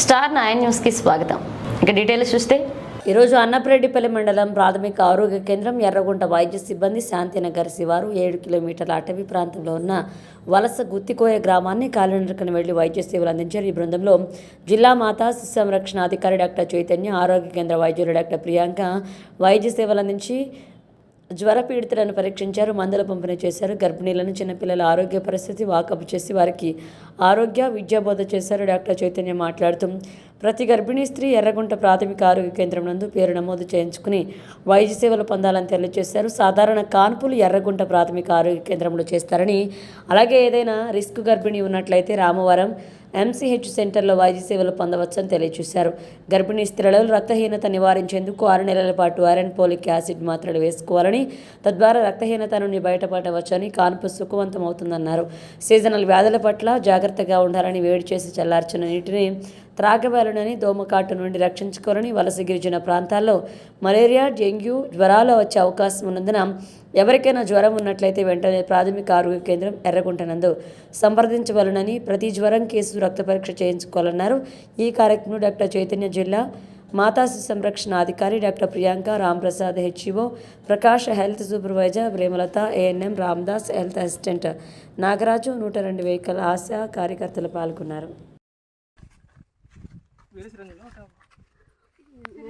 Star nine న్యూస్కి స్వాగతం. ఇక డీటెయిల్స్ చూస్తే ఈరోజు అన్నపరెడ్డిపల్లి మండలం ప్రాథమిక ఆరోగ్య కేంద్రం ఎర్రగుంట వైద్య సిబ్బంది శాంతినగర్ శివారు ఏడు కిలోమీటర్ల అటవీ ప్రాంతంలో ఉన్న వలస గుత్తికోయ గ్రామాన్ని కాలినడకన వెళ్ళి వైద్య సేవలు అందించారు. ఈ బృందంలో జిల్లా మాతా శిశు సంరక్షణ అధికారి డాక్టర్ చైతన్య ఆరోగ్య కేంద్ర వైద్యులు డాక్టర్ ప్రియాంక వైద్య సేవలు అందించి జ్వర పీడితులను పరీక్షించారు మందుల పంపిణీ చేశారు. గర్భిణీలను చిన్నపిల్లల ఆరోగ్య పరిస్థితి వాకప్ చేసి వారికి ఆరోగ్య విద్యాబోధ చేశారు డాక్టర్ చైతన్య మాట్లాడుతూ. ప్రతి గర్భిణీ స్త్రీ ఎర్రగుంట ప్రాథమిక ఆరోగ్య కేంద్రం నందు పేరు నమోదు చేయించుకుని వైద్య సేవలు పొందాలని తెలియజేశారు. సాధారణ కాన్పులు ఎర్రగుంట ప్రాథమిక ఆరోగ్య కేంద్రంలో చేస్తారని అలాగే ఏదైనా రిస్క్ గర్భిణీ ఉన్నట్లయితే రామవరం ఎంసీహెచ్ సెంటర్లో వైద్య సేవలు పొందవచ్చని తెలియజేశారు. గర్భిణీ స్త్రీలలో రక్తహీనత నివారించేందుకు ఆరు నెలల పాటు ఐరన్ పోలిక్ యాసిడ్ మాత్రలు వేసుకోవాలని తద్వారా రక్తహీనత నుండి బయటపడవచ్చని కాన్పు సుఖవంతమవుతుందన్నారు. సీజనల్ వ్యాధుల పట్ల జాగ్రత్తగా ఉండాలని వేడి చేసి చల్లార్చిన నీటిని త్రాగవలనని దోమకాటు నుండి రక్షించుకోరని వలస గిరిజన ప్రాంతాల్లో మలేరియా డెంగ్యూ జ్వరాలు వచ్చే అవకాశం ఉన్నందున ఎవరికైనా జ్వరం ఉన్నట్లయితే వెంటనే ప్రాథమిక ఆరోగ్య కేంద్రం ఎర్రగుంటనందు సంప్రదించవలనని ప్రతి జ్వరం కేసు రక్త పరీక్ష చేయించుకోవాలన్నారు. ఈ కార్యక్రమంలో డాక్టర్ చైతన్య జిల్లా మాతా శిశు సంరక్షణ అధికారి doctor Priyanka Ramprasad HEO Prakash health supervisor Premalatha ANM Ramdas health assistant Nagaraju నూట రెండు వెహికల్ ఆశా కార్యకర్తలు పాల్గొన్నారు. ¿Qué es lo que